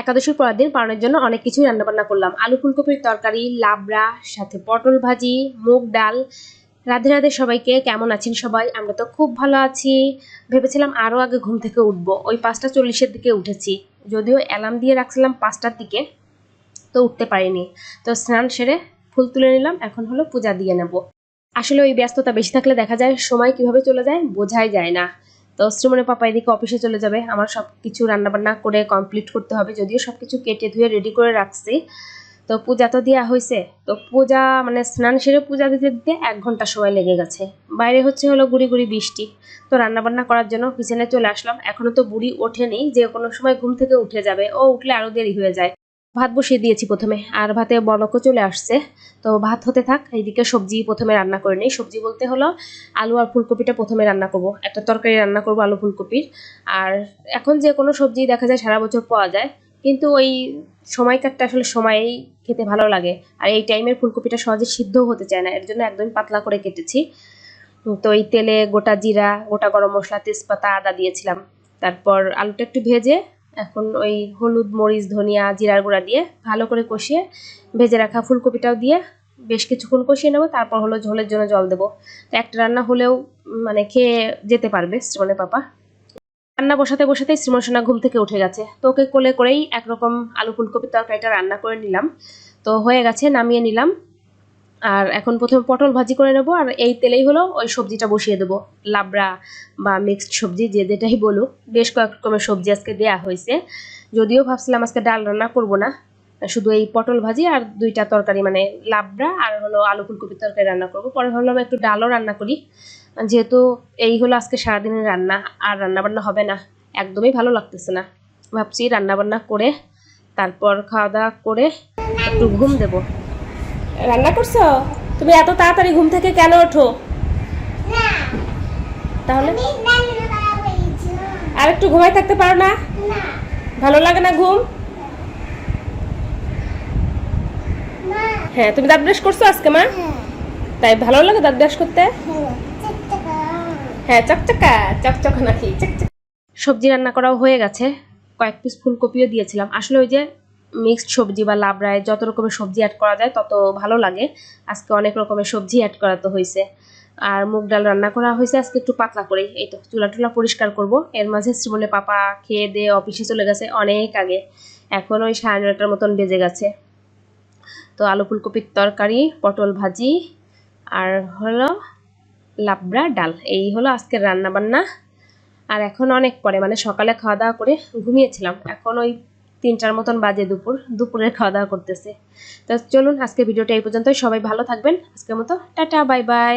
একাদশীর পরের দিন পালনের জন্য অনেক কিছুই রান্নাবান্না করলাম। আলু ফুলকপির তরকারি, লাবড়া, সাথে পটল ভাজি, মুগ ডাল। রাধে রাধে সবাইকে, কেমন আছেন সবাই? আমরা তো খুব ভালো আছি। ভেবেছিলাম আরও আগে ঘুম থেকে উঠব। ওই পাঁচটা চল্লিশের দিকে উঠেছি। যদিও অ্যালার্ম দিয়ে রাখছিলাম পাঁচটার দিকে, তো উঠতে পারিনি। তো স্নান সেরে ফুল তুলে নিলাম, এখন হলো পূজা দিয়ে নেব। আসলে ওই ব্যস্ততা বেশি থাকলে দেখা যায় সময় কীভাবে চলে যায় বোঝাই যায় না। তো শ্রীমনের পাপা এদিকে অফিসে চলে যাবে। আমার সব কিছু রান্নাবান্না করে কমপ্লিট করতে হবে। যদিও সব কিছু কেটে ধুয়ে রেডি করে রাখছি। তো পূজা তো দেওয়া হয়েছে তো পূজা মানে স্নান সেরে পূজা দিতে দিতে এক ঘণ্টা সময় লেগে গেছে। বাইরে হচ্ছে হলো গুড়ি গুড়ি বৃষ্টি। তো রান্নাবান্না করার জন্য কিচেনে চলে আসলাম। এখনও তো বুড়ি ওঠেনি। যে কোনো সময় ঘুম থেকে উঠে যাবে। ও উঠলে আরও দেরি হয়ে যায়। ভাত বসিয়ে দিয়েছি প্রথমে, আর ভাতে বলকও চলে আসছে। তো ভাত হতে থাক, এইদিকে সবজি প্রথমে রান্না করে নিই। সবজি বলতে হলো আলু আর ফুলকপিটা প্রথমে রান্না করব। একটা তরকারি রান্না করব আলু ফুলকপির। আর এখন যে কোনো সবজি দেখা যায় সারা বছর পাওয়া যায়, কিন্তু ওই সময় সময়কারটা আসলে সময়েই খেতে ভালো লাগে। আর এই টাইমের ফুলকপিটা সহজে সিদ্ধও হতে চায় না, এর জন্য একদম পাতলা করে কেটেছি। তো এই তেলে গোটা জিরা, গোটা গরম মশলা, তেজপাতা, আদা দিয়েছিলাম। তারপর আলুটা একটু ভেজে এখন ওই হলুদ, মরিচ, ধনিয়া, জিরার গুঁড়া দিয়ে ভালো করে কষিয়ে ভেজে রাখা ফুলকপিটাও দিয়ে বেশ কিছুক্ষণ কষিয়ে নেব, তারপর হলো ঝোলের জন্য জল দেবো। তো একটা রান্না হলেও মানে খেয়ে যেতে পারবে শ্রীমনের পাপা। রান্না বসাতে বসাতেই শ্রীমন সোনা ঘুম থেকে উঠে গেছে। তো ওকে কোলে করেই একরকম আলু ফুলকপির তরকারিটা রান্না করে নিলাম। তো হয়ে গেছে, নামিয়ে নিলাম। আর এখন প্রথমে পটল ভাজি করে নেব, আর এই তেলেই হলো ওই সবজিটা বসিয়ে দেবো। লাবড়া বা মিক্সড সবজি যে যেটাই বলুক, বেশ কয়েক রকমের সবজি আজকে দেয়া হয়েছে। যদিও ভাবছিলাম আজকে ডাল রান্না করব না, শুধু এই পটল ভাজি আর দুইটা তরকারি মানে লাবড়া আর হলো আলু ফুলকপির তরকারি রান্না করব। পরে ভাবলাম একটু ডালও রান্না করি। যেহেতু এই হলো আজকে সারাদিনের রান্না, আর রান্না বান্না হবে না, একদমই ভালো লাগতেছে না। ভাবছি রান্নাবান্না করে, তারপর খাওয়া দাওয়া করে একটু ঘুম দেবো। রান্না করছ? তুমি এত তাড়াতাড়ি ঘুম থেকে কেন ওঠো? তাহলে? আর একটু ঘুমাই থাকতে পারো না? ভালো লাগে না ঘুম? হ্যাঁ তুমি দাঁত ব্রাশ করছ আজকে মা? তাই ভালো লাগে দাঁত ব্রাশ করতে? হ্যাঁ চকচকা চকচকা নাকি চকচক। সবজি রান্না করাও হয়ে গেছে। কয়েক পিস ফুলকপিও দিয়েছিলাম। আসলে ওই যে মিক্সড সবজি বা লাবড়ায় যত রকমের সবজি অ্যাড করা যায়, তত ভালো লাগে। আজকে অনেক রকমের সবজি অ্যাড করা তো হয়েছে আর মুগ ডাল রান্না করা হয়েছে আজকে একটু পাতলা করে এই তো, চুলা টুলা পরিষ্কার করব। এর মাঝে শ্রীমনে পাপা খেয়ে দিয়ে অফিসে চলে গেছে অনেক আগে। এখন ওই সাড়ে নটার মতন বেজে গেছে। তো আলু ফুলকপির তরকারি, পটল ভাজি, আর হলো লাবড়া ডাল। এই হলো আজকের রান্না বান্না আর এখন অনেক পরে মানে সকালে খাওয়া দাওয়া করে ঘুমিয়েছিলাম। এখন ওই তিনটার মতন বাজে দুপুর, দুপুরের খাওয়া দাওয়া করতেছে। তো চলুন আজকে ভিডিওটা এই পর্যন্তই। সবাই ভালো থাকবেন। আজকের মতো, টাটা, বাই বাই।